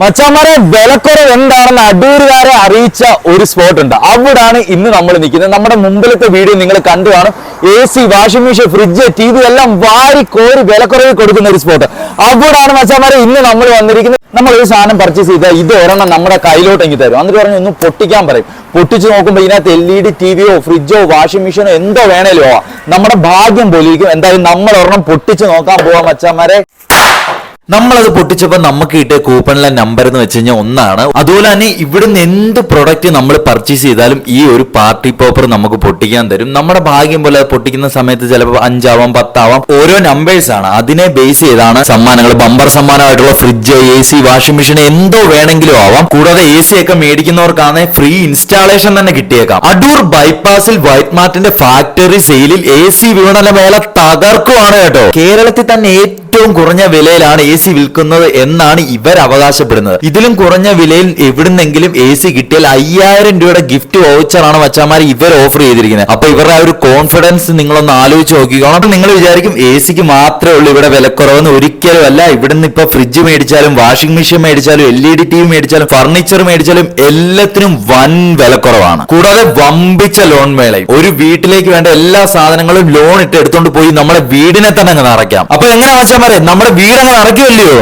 മച്ചാമാരെ വിലക്കുറവ് എന്താണെന്ന് അടൂരുകാരെ അറിയിച്ച ഒരു സ്പോട്ട് ഉണ്ട്. അവിടാണ് ഇന്ന് നമ്മൾ നിൽക്കുന്നത്. നമ്മുടെ മുമ്പിലത്തെ വീഡിയോ നിങ്ങൾ കണ്ടു കാണും. A C washing machine fridge T V എല്ലാം വാരി കോരി വിലക്കുറവ് കൊടുക്കുന്ന ഒരു സ്പോട്ട് അവിടാണ് മച്ചാമാരെ ഇന്ന് നമ്മൾ വന്നിരിക്കുന്നത്. നമ്മൾ ഒരു സാധനം പർച്ചേസ് ചെയ്താൽ ഇത് ഒരെണ്ണം നമ്മുടെ കയ്യിലോട്ട് കയ്യിലോട്ടെങ്കിൽ തരും. എന്നിട്ട് പറഞ്ഞു ഒന്ന് പൊട്ടിക്കാൻ പറയും. പൊട്ടിച്ച് നോക്കുമ്പോൾ ഇതിനകത്ത് എൽ ഇ ഡി ടി വിയോ ഫ്രിഡ്ജോ വാഷിംഗ് മെഷീനോ എന്തോ വേണേലോ ആവാം. നമ്മുടെ ഭാഗ്യം പോലെ ഇരിക്കും എന്തായാലും നമ്മൾ ഒരെണ്ണം പൊട്ടിച്ച് നോക്കാൻ പോവാം മച്ചാമാരെ. നമ്മളത് പൊട്ടിച്ചപ്പോൾ നമുക്ക് കിട്ടിയ കൂപ്പണിലെ നമ്പർ എന്ന് വെച്ച് കഴിഞ്ഞാൽ ഒന്നാണ്. അതുപോലെ തന്നെ ഇവിടുന്ന് എന്ത് പ്രൊഡക്റ്റ് നമ്മൾ പർച്ചേസ് ചെയ്താലും ഈ ഒരു പാർട്ടി പേപ്പർ നമുക്ക് പൊട്ടിക്കാൻ തരും. നമ്മുടെ ഭാഗ്യം പോലെ പൊട്ടിക്കുന്ന സമയത്ത് ചിലപ്പോൾ അഞ്ചാവാം പത്താവാം ഓരോ നമ്പേഴ്സ് ആണ്. അതിനെ ബേസ് ചെയ്താണ് സമ്മാനങ്ങൾ. Bumper സമ്മാനമായിട്ടുള്ള fridge A C washing machine എന്തോ വേണമെങ്കിലും ആവാം. കൂടാതെ എ സി ഒക്കെ മേടിക്കുന്നവർക്കാണ് ഫ്രീ ഇൻസ്റ്റാളേഷൻ തന്നെ കിട്ടിയേക്കാം. അടൂർ ബൈപ്പാസിൽ വൈറ്റ് മാർട്ടിന്റെ ഫാക്ടറി സെയിലിൽ എ സി വിപണന മേള തകർക്കുവാണ് കേട്ടോ. കേരളത്തിൽ തന്നെ ഏറ്റവും കുറഞ്ഞ വിലയിലാണ് എ സി വിൽക്കുന്നത് എന്നാണ് ഇവർ അവകാശപ്പെടുന്നത്. ഇതിലും കുറഞ്ഞ വിലയിൽ എവിടുന്നെങ്കിലും എ സി കിട്ടിയാൽ അയ്യായിരം രൂപയുടെ ഗിഫ്റ്റ് വൗച്ചറാണ് മച്ചാമാർ ഇവർ ഓഫർ ചെയ്തിരിക്കുന്നത്. അപ്പൊ ഇവരുടെ ആ ഒരു കോൺഫിഡൻസ് നിങ്ങളൊന്ന് ആലോചിച്ച് നോക്കിക്കോണം അപ്പൊ നിങ്ങൾ വിചാരിക്കും എ സിക്ക് മാത്രമേ ഉള്ളൂ ഇവിടെ വിലക്കുറവെന്ന് ഒരിക്കലും അല്ല. ഇവിടുന്ന് ഇപ്പൊ ഫ്രിഡ്ജ് മേടിച്ചാലും washing machine മേടിച്ചാലും L E D T V മേടിച്ചാലും furniture മേടിച്ചാലും എല്ലാത്തിനും വൻ വിലക്കുറവാണ്. കൂടാതെ വമ്പിച്ച ലോൺ മേളയും. ഒരു വീട്ടിലേക്ക് വേണ്ട എല്ലാ സാധനങ്ങളും ലോൺ ഇട്ട് എടുത്തോണ്ട് പോയി നമ്മുടെ വീടിനെ തന്നെ അങ്ങ് നിറയ്ക്കാം. അപ്പൊ എങ്ങനെ വെച്ചാൽ നമ്മുടെ വീട് അങ്ങ് നിറയ്ക്കുമല്ലയോ